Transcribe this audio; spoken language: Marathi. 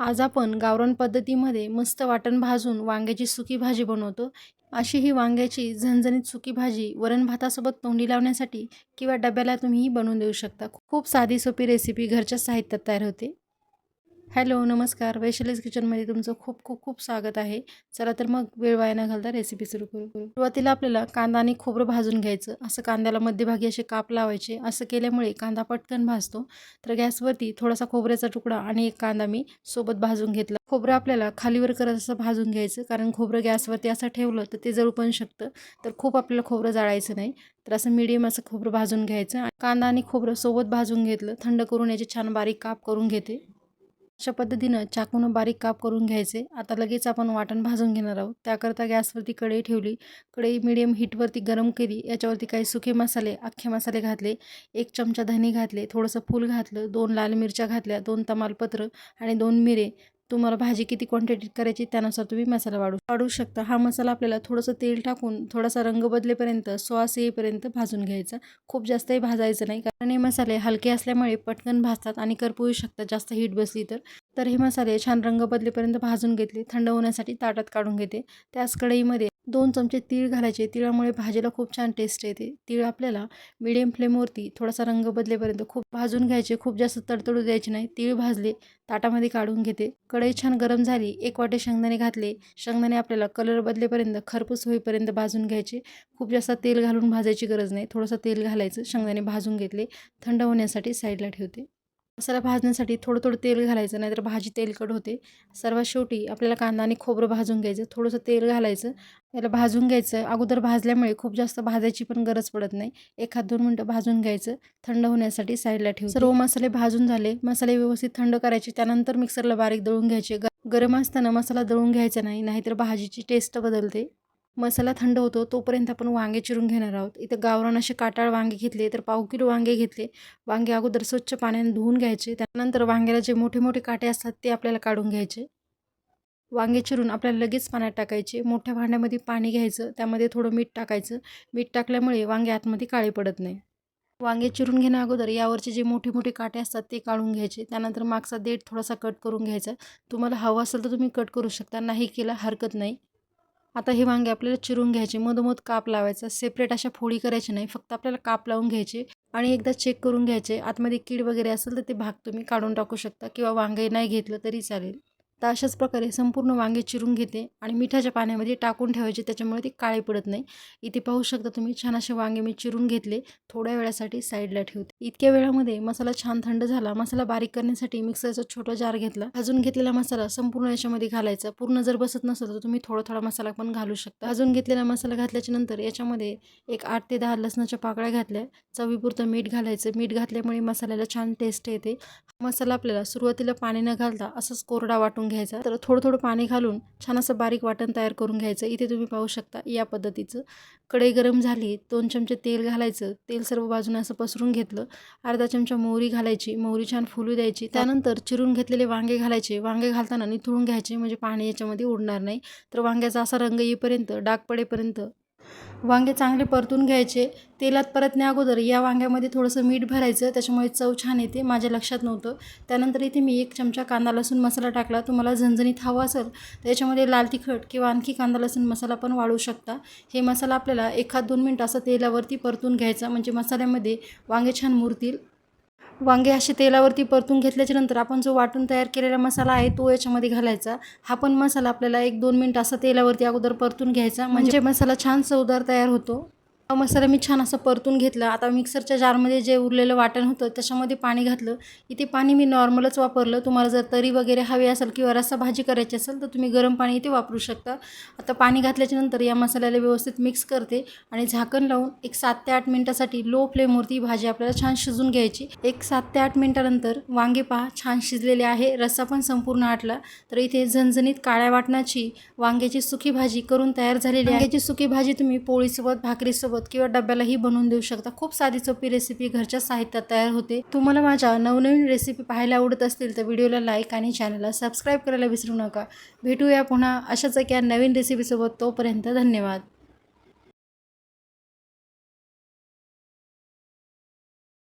आज आपण गावरान पद्धतीमध्ये मस्त वाटण भाजून वांग्याची सुकी भाजी बनवतो. अशी ही वांग्याची झणझणीत सुकी भाजी वरण भातासोबत तोंडी लावण्यासाठी किंवा डब्याला तुम्ही बनवून देऊ शकता. खूप साधी सोपी रेसिपी घरच्या साहित्यात तयार होते. हॅलो नमस्कार. वैशालीज किचनमध्ये तुमचं खूप खूप खूप स्वागत आहे. चला तर मग वेळ वाया न घालता रेसिपी सुरू करू. सुरुवातीला आपल्याला कांदा आणि खोबरं भाजून घ्यायचं. असं कांद्याला मध्यभागी असे काप लावायचे. असं केल्यामुळे कांदा पटकन भाजतो. तर गॅसवरती थोडासा खोबऱ्याचा तुकडा आणि एक कांदा मी सोबत भाजून घेतला. खोबरं आपल्याला खालीवर करत असं भाजून घ्यायचं. कारण खोबरं गॅसवरती असं ठेवलं तर ते जळू पण शकतं. तर खूप आपल्याला खोबरं जाळायचं नाही. तर असं मीडियम असं खोबरं भाजून घ्यायचं. कांदा आणि खोबरं सोबत भाजून घेतलं. थंड करून याचे छान बारीक काप करून घेते. अशा पद्धतीनं चाकूनं बारीक काप करून घ्यायचे. आता लगेच आपण वाटण भाजून घेणार आहोत. त्याकरता गॅसवरती कढई ठेवली. कढई मिडियम हीटवरती गरम केली. याच्यावरती काही सुके मसाले अख्खे मसाले घातले. एक चमचा धने घातले. थोडंसं फूल घातलं. दोन लाल मिरच्या घातल्या. दोन तमालपत्र आणि दोन मिरे. तुम्हाला भाजी किती क्वांटिटीत करायची त्यानुसार तुम्ही मसाला वाढू वाढू शकता. हा मसाला आपल्याला थोडंसं तेल टाकून थोडासा रंग बदलेपर्यंत सॉस येईपर्यंत भाजून घ्यायचा. खूप जास्तही भाजायचं नाही कारण हे मसाले हलके असल्यामुळे पटकन भाजतात आणि करपू शकतात जास्त हीट बसली तर. तर हे मसाले छान रंग बदलेपर्यंत भाजून घेतले. थंड होण्यासाठी ताटात काढून घेते. त्याच कढईमध्ये दोन चमचे तीळ घालायचे. तिळामुळे भाजीला खूप छान टेस्ट येते. तीळ आपल्याला मिडियम फ्लेमवरती थोडासा रंग बदलेपर्यंत खूप भाजून घ्यायचे. खूप जास्त तडतडू द्यायचे नाही. तीळ भाजले ताटामध्ये काढून घेते. कढई छान गरम झाली. एक वाटे शेंगदाणे घातले. शेंगदाणे आपल्याला कलर बदलेपर्यंत खरपूस होईपर्यंत भाजून घ्यायचे. खूप जास्त तेल घालून भाजायची गरज नाही. थोडंसं तेल घालायचं. शेंगदाणे भाजून घेतले. थंड होण्यासाठी साईडला ठेवते. मसाला भाजण्यासाठी थोडं थोडं तेल घालायचं नाहीतर भाजी तेलकट होते. सर्वात शेवटी आपल्याला कांदा आणि खोबरं भाजून घ्यायचं. थोडंसं तेल घालायचं. याला भाजून घ्यायचं. अगोदर भाजल्यामुळे खूप जास्त भाजायची पण गरज पडत नाही. एखाद दोन मिनटं भाजून घ्यायचं. थंड होण्यासाठी साईडला ठेवू सर्व मसाले भाजून झाले. मसाले व्यवस्थित थंड करायचे. त्यानंतर मिक्सरला बारीक दळून घ्यायचे. गरम असताना मसाला दळून घ्यायचा नाही. नाहीतर भाजीची टेस्ट बदलते. मसाला थंड होतो तोपर्यंत आपण वांगे चिरून घेणार आहोत. इथं गावरान असे काटाळ वांगे घेतले तर पाव किलो वांगे घेतले. वांगे अगोदर स्वच्छ पाण्याने धुवून घ्यायचे. त्यानंतर वांग्याला जे मोठे मोठे काटे असतात ते आपल्याला काढून घ्यायचे. वांगे चिरून आपल्याला लगेच पाण्यात टाकायचे. मोठ्या भांड्यामध्ये पाणी घ्यायचं. त्यामध्ये थोडं मीठ टाकायचं. मीठ टाकल्यामुळे वांगे आतमध्ये काळे पडत नाही. वांगे चिरून घेण्या अगोदर यावरचे जे मोठे मोठे काटे असतात ते काढून घ्यायचे. त्यानंतर मागचा देठ थोडासा कट करून घ्यायचा. तुम्हाला हवं असेल तर तुम्ही कट करू शकता. नाही केला हरकत नाही. आता हे वांगे आपल्याला चिरून घ्यायचे. मधोमध काप लावायचा. सेपरेट अशा फोडी करायची नाही. फक्त आपल्याला काप लावून घ्यायचे आणि एकदा चेक करून घ्यायचे. आतमध्ये कीड वगैरे असेल तर ते भाग तुम्ही काढून टाकू शकता किंवा वांगे नाही घेतलं तरी चालेल. तर अशाच प्रकारे संपूर्ण वांगे चिरून घेते आणि मिठाच्या पाण्यामध्ये टाकून ठेवायचे त्याच्यामुळे ते काळे पडत नाही. इथे पाहू शकता तुम्ही छान असे वांगे मी चिरून घेतले. थोड्या वेळासाठी साईडला ठेवते. इतक्या वेळामध्ये मसाला छान थंड झाला. मसाला बारीक करण्यासाठी मिक्सरचा छोटा जार घेतला. अजून घेतलेला मसाला संपूर्ण याच्यामध्ये घालायचा. पूर्ण जर बसत नसेल तर तुम्ही थोडा थोडा मसाला पण घालू शकता. अजून घेतलेला मसाला घातल्याच्या नंतर याच्यामध्ये एक आठ ते दहा लसणाच्या पाकळ्या घातल्या. चवीपुरतं मीठ घालायचं. मीठ घातल्यामुळे मसाल्याला छान टेस्ट येते. मसाला आपल्याला सुरुवातीला पाणी न घालता असंच कोरडा वाटून घ्यायचा. तर थोडं थोडं पाणी घालून छान असं बारीक वाटण तयार करून घ्यायचं. इथे तुम्ही पाहू शकता या पद्धतीचं. कढई गरम झाली दोन चमचे तेल घालायचं. तेल सर्व बाजूने असं पसरून घेतलं. अर्धा चमचा मोहरी घालायची. मोहरी छान फुलू द्यायची. त्यानंतर चिरून घेतलेले वांगे घालायचे. वांगे घालताना निथळून घ्यायचे. म्हणजे पाणी याच्यामध्ये उडणार नाही. तर वांग्याचा असा रंग येईपर्यंत डाग पडेपर्यंत वांगे चांगले परतून घ्यायचे. तेलात परतण्या अगोदर. या वांग्यामध्ये थोडंसं मीठ भरायचं. त्याच्यामुळे चव छान येते. माझ्या लक्षात नव्हतं. त्यानंतर इथे मी एक चमचा कांदा लसूण मसाला टाकला. तुम्हाला झणझणीत हवा असेल तर याच्यामध्ये लाल तिखट किंवा आणखी कांदा लसूण मसाला पण वाळू शकता. हे मसाला आपल्याला एखाद दोन मिनटं असं तेलावरती परतून घ्यायचा. म्हणजे मसाल्यामध्ये वांगे छान मुरतील. वांगे असे तेलावरती परतून घेतल्याच्या नंतर आपण जो वाटून तयार केलेला मसाला आहे तो याच्यामध्ये घालायचा. हा पण मसाला आपल्याला एक दोन मिनटं असा तेलावरती अगोदर परतून घ्यायचा. म्हणजे मसाला छान चवदार तयार होतो. मसाला मी छान असं परतून घेतला. आता मिक्सरच्या जारमध्ये जे उरलेलं वाटण होतं त्याच्यामध्ये पाणी घातलं. इथे पाणी मी नॉर्मलच वापरलं. तुम्हाला जर तरी वगैरे हवी असेल किंवा रस्सा भाजी करायची असेल तर तुम्ही गरम पाणी इथे वापरू शकता. आता पाणी घातल्याच्यानंतर या मसाल्याला व्यवस्थित मिक्स करते आणि झाकण लावून एक सात ते आठ मिनटासाठी लो फ्लेमवरती भाजी आपल्याला छान शिजून घ्यायची. एक सात ते आठ मिनटानंतर वांगे पहा छान शिजलेले आहे. रस्सा पण संपूर्ण आटला. तर इथे झणझणीत काळ्या वाटणाची वांग्याची सुकी भाजी करून तयार झालेली आहे. याची सुकी भाजी तुम्ही पोळीसोबत भाकरीसोबत सोबत किंवा डब्यालाही बनवून देऊ शकता. खूप साधी सोपी रेसिपी घरच्या साहित्यात तयार होते. तुम्हाला माझ्या नवनवीन रेसिपी पाहायला आवडत असतील तर व्हिडिओला लाईक आणि चॅनलला सबस्क्राईब करायला विसरू नका. भेटूया पुन्हा अशाच एका नवीन रेसिपीसोबत तोपर्यंत धन्यवाद.